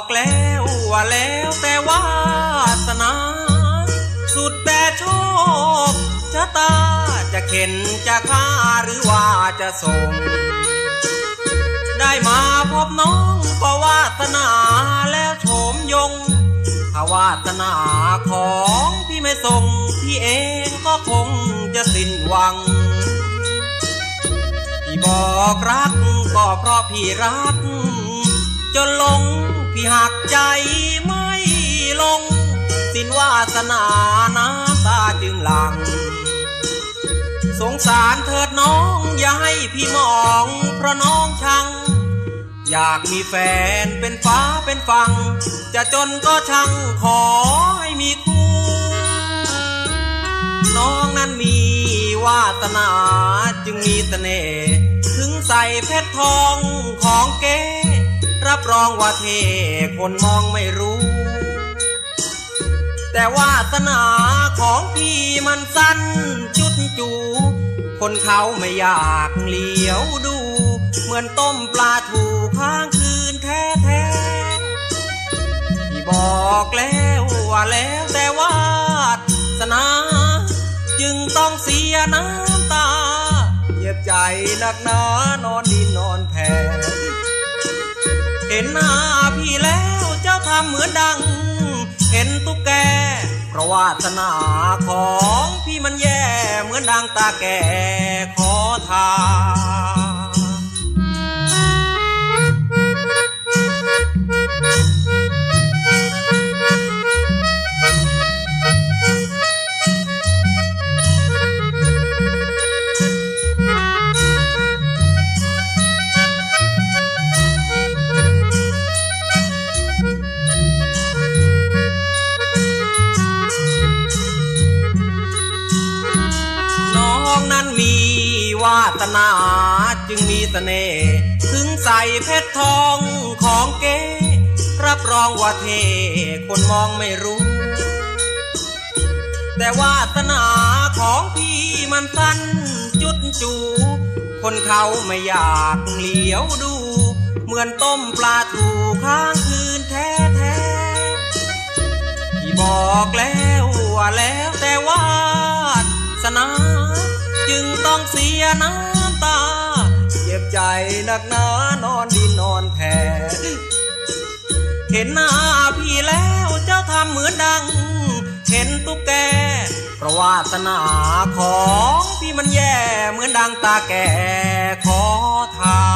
อกแล้วว่าแล้วแต่วาสนา สุดแต่โชคชะตาจะเข็นจะฆ่าหรือว่าจะส่ง ได้มาพบน้องก็วาสนาแล้วโฉมยงถ้าวาสนาของพี่ไม่ส่งพี่เองก็คงจะสิ้นหวังพี่บอกรักก็เพราะพี่รัก จนหลง พี่หักใจไม่ลง สิ้นวาสนาน้ำตาจึงหลัง สงสารเถิดน้องอย่าให้พี่มองเพราะน้องชัง อยากมีแฟนเป็นฟ้าเป็นฟัง จะจนก็ช่างขอให้มีคู่ น้องนั้นมีวาสนาจึงมีเสน่ห์ถึงใส่เพชรทองของเก๋ รับรองว่าเทคนมองไม่รู้ แต่วาสนาของพี่มันสั้นจุดจู คนเขาไม่อยากเหลียวดู เหมือนต้มปลาถูค้างคืนแท้แท้พี่บอกแล้วว่าแล้วแต่วาสนา จึงต้องเสียน้ำตาเจ็บใจนักหนานอนดินนอนแผ่ เห็นหน้าพี่แล้วเจ้าทำเหมือนดัง เห็นตุ๊กแกเพราะวาสนาของพี่มันแย่เหมือนดังตาแก่ขอ วาสนาจึงมีเสน่ห์ถึงใส่เพชรทองของเก๋รับรองว่าเทคนมองไม่รู้ แต่วาสนาของพี่มันสั้นจุดจู คนเขาไม่อยากเหลียวดู เหมือนต้มปลาถูค้างคืนแท้แท้ๆพี่บอกแล้วว่าแล้ว ต้องเสียน้ำตา เจ็บใจหนักหนานอนดินนอนแผ่เห็นหน้าพี่แล้วเจ้าทำเหมือนดัง เห็นตุ๊กแกเพราะวาสนาของพี่มันแย่เหมือนดังตาแก่ขอทา